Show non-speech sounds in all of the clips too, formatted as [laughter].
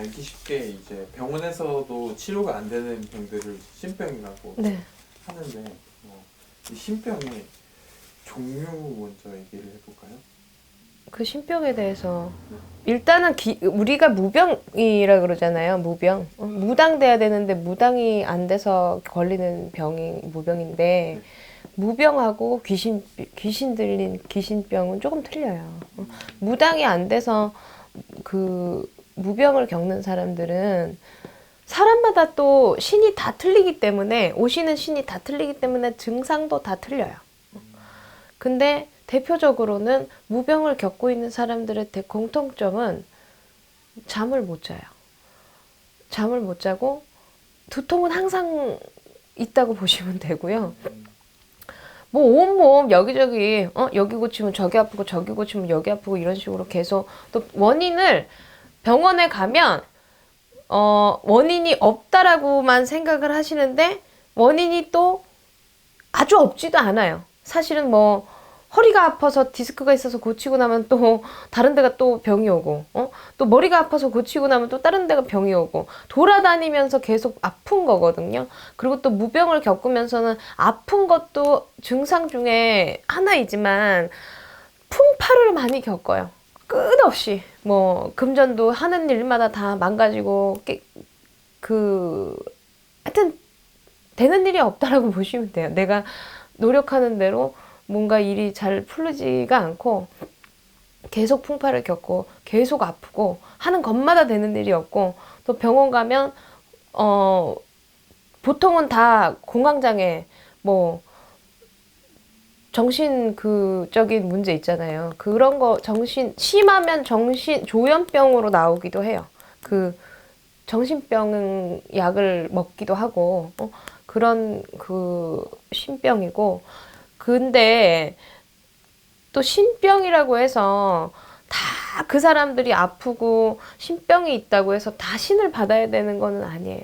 알기 쉽게 이제 병원에서도 치료가 안 되는 병들을 신병이라고 네. 하는데 어, 이 신병의 종류 먼저 얘기를 해볼까요? 그 신병에 대해서 일단은 기, 우리가 무병이라 그러잖아요. 무병. 어, 무당돼야 되는데 무당이 안 돼서 걸리는 병이 무병인데 무병하고 귀신 귀신 들린 귀신병은 조금 틀려요. 어, 무당이 안 돼서 그 무병을 겪는 사람들은 사람마다 또 신이 다 틀리기 때문에 오시는 신이 다 틀리기 때문에 증상도 다 틀려요. 근데 대표적으로는 무병을 겪고 있는 사람들의 대- 공통점은 잠을 못 자요. 잠을 못 자고 두통은 항상 있다고 [laughs] 보시면 되고요. 뭐 온몸 여기저기 어 여기 고치면 저기 아프고 저기 고치면 여기 아프고 이런 식으로 계속 또 원인을 병원에 가면 어 원인이 없다라고만 생각을 하시는데 원인이 또 아주 없지도 않아요. 사실은 뭐 허리가 아파서 디스크가 있어서 고치고 나면 또 다른 데가 또 병이 오고 어? 또 머리가 아파서 고치고 나면 또 다른 데가 병이 오고 돌아다니면서 계속 아픈 거거든요. 그리고 또 무병을 겪으면서는 아픈 것도 증상 중에 하나이지만 풍파를 많이 겪어요. 끝없이 뭐 금전도 하는 일마다 다 망가지고 깨- 그 하여튼 되는 일이 없다라고 [laughs] 보시면 돼요. 내가 노력하는 대로 뭔가 일이 잘 풀리지가 않고 계속 풍파를 겪고 계속 아프고 하는 것마다 되는 일이 없고 또 병원 가면 어 보통은 다 공황장애 뭐 정신 그적인 문제 있잖아요. 그런 거 정신 심하면 정신 조현병으로 나오기도 해요. 그 정신병 약을 먹기도 하고 어, 그런 그 신병이고 근데 또 신병이라고 해서 다 그 사람들이 아프고 신병이 있다고 해서 다 신을 받아야 되는 거는 아니에요.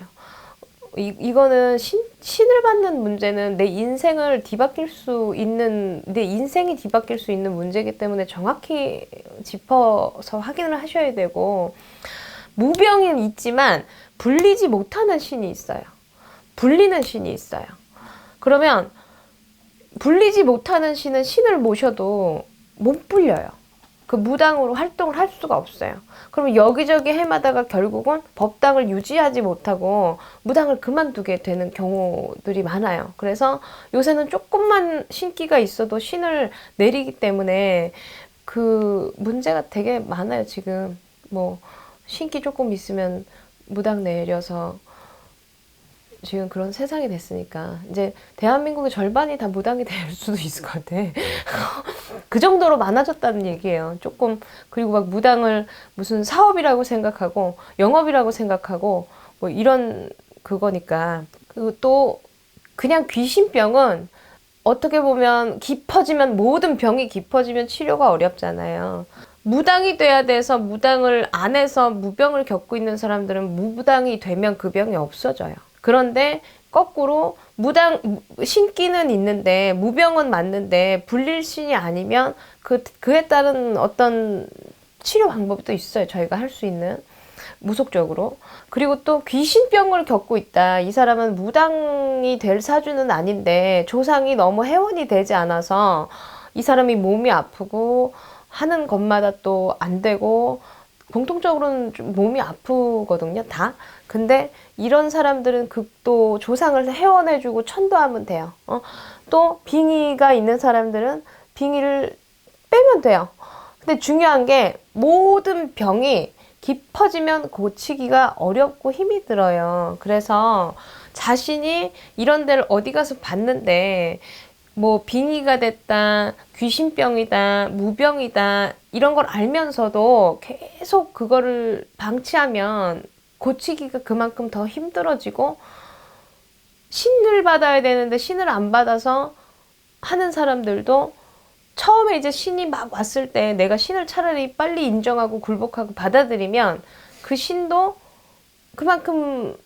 이, 이거는 신, 신을 받는 문제는 내 인생을 뒤바뀔 수 있는, 내 인생이 뒤바뀔 수 있는 문제이기 때문에 정확히 짚어서 확인을 하셔야 되고, 무병은 있지만 불리지 못하는 신이 있어요. 불리는 신이 있어요. 그러면 불리지 못하는 신은 신을 모셔도 못 불려요. 그 무당으로 활동을 할 수가 없어요. 그러면 여기저기 해마다가 결국은 법당을 유지하지 못하고 무당을 그만두게 되는 경우들이 많아요. 그래서 요새는 조금만 신기가 있어도 신을 내리기 때문에 그 문제가 되게 많아요. 지금 뭐 신기 조금 있으면 무당 내려서 지금 그런 세상이 됐으니까 이제 대한민국의 절반이 다 무당이 될 [laughs] 수도 있을 것 같아. [laughs] 그 정도로 많아졌다는 얘기예요. 조금 그리고 막 무당을 무슨 사업이라고 생각하고 영업이라고 생각하고 뭐 이런 그거니까 그리고 또 그냥 귀신병은 어떻게 보면 깊어지면 모든 병이 깊어지면 치료가 어렵잖아요. 무당이 돼야 돼서 무당을 안 해서 무병을 겪고 있는 사람들은 무당이 되면 그 병이 없어져요. 그런데 거꾸로 무당 신기는 있는데 무병은 맞는데 불릴신이 아니면 그 그에 따른 어떤 치료 방법이 또 있어요. 저희가 할 수 있는 무속적으로 그리고 또 귀신병을 겪고 있다. 이 사람은 무당이 될 사주는 아닌데 조상이 너무 해원이 되지 않아서 이 사람이 몸이 아프고 하는 것마다 또 안 되고 공통적으로는 좀 몸이 아프거든요, 다. 근데 이런 사람들은 그또 조상을 회원해주고 천도하면 돼요. 어? 또 빙의가 있는 사람들은 빙의를 빼면 돼요. 근데 중요한 게 모든 병이 깊어지면 고치기가 어렵고 힘이 들어요. 그래서 자신이 이런 데를 어디 가서 봤는데 뭐 빙의가 됐다, 귀신병이다, 무병이다 이런 걸 알면서도 계속 그거를 방치하면 고치기가 그만큼 더 힘들어지고 신을 받아야 되는데 신을 안 받아서 하는 사람들도 처음에 이제 신이 막 왔을 때 내가 신을 차라리 빨리 인정하고 굴복하고 받아들이면 그 신도 그만큼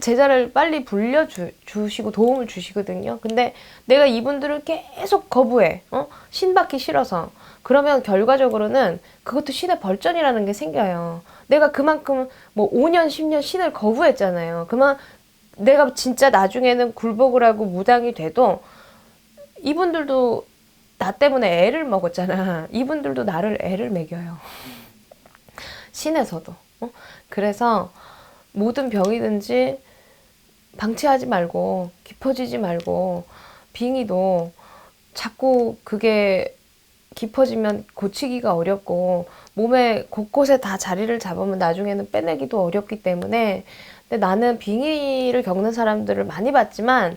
제자를 빨리 불려 주, 주시고 도움을 주시거든요. 근데 내가 이분들을 계속 거부해. 어? 신 받기 싫어서. 그러면 결과적으로는 그것도 신의 벌전이라는 게 생겨요. 내가 그만큼 뭐 5년, 10년 신을 거부했잖아요. 그만 내가 진짜 나중에는 굴복을 하고 무당이 돼도 이분들도 나 때문에 애를 먹었잖아. 이분들도 나를 애를 먹여요. 신에서도. 어? 그래서 모든 병이든지 방치하지 말고 깊어지지 말고 빙의도 자꾸 그게 깊어지면 고치기가 어렵고 몸에 곳곳에 다 자리를 잡으면 나중에는 빼내기도 어렵기 때문에 근데 나는 빙의를 겪는 사람들을 많이 봤지만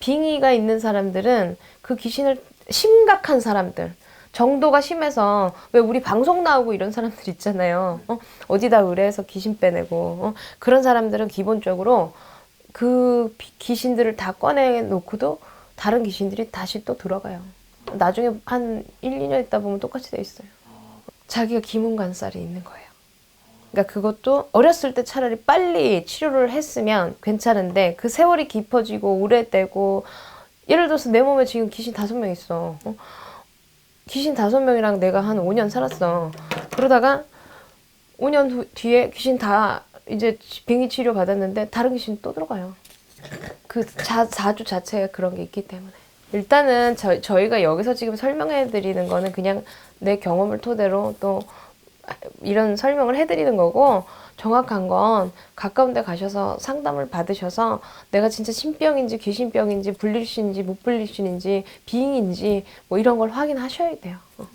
빙의가 있는 사람들은 그 귀신을 심각한 사람들 정도가 심해서 왜 우리 방송 나오고 이런 사람들 있잖아요. 어? 어디다 의뢰해서 귀신 빼내고 어? 그런 사람들은 기본적으로 그 비- 귀신들을 다 꺼내 놓고도 다른 귀신들이 다시 또 들어가요. 나중에 한 1, 2년 있다 보면 똑같이 돼 있어요. 자기가 기문관살이 있는 거예요. 그러니까 그것도 어렸을 때 차라리 빨리 치료를 했으면 괜찮은데 그 세월이 깊어지고 오래되고 예를 들어서 내 몸에 지금 귀신 다섯 명 있어. 어? 귀신 다섯 명이랑 내가 한 5년 살았어. 그러다가 5년 후, 뒤에 귀신 다 이제 빙의 치료 받았는데 다른 귀신 또 들어가요. 그 자, 자주 자체가 그런 게 있기 때문에. 일단은 저, 저희가 여기서 지금 설명해 드리는 거는 그냥 내 경험을 토대로 또 이런 설명을 해드리는 거고 정확한 건 가까운 데 가셔서 상담을 받으셔서 내가 진짜 신병인지 귀신병인지 분리신인지 못 분리신인지 비잉인지 뭐 이런 걸 확인하셔야 돼요. 어.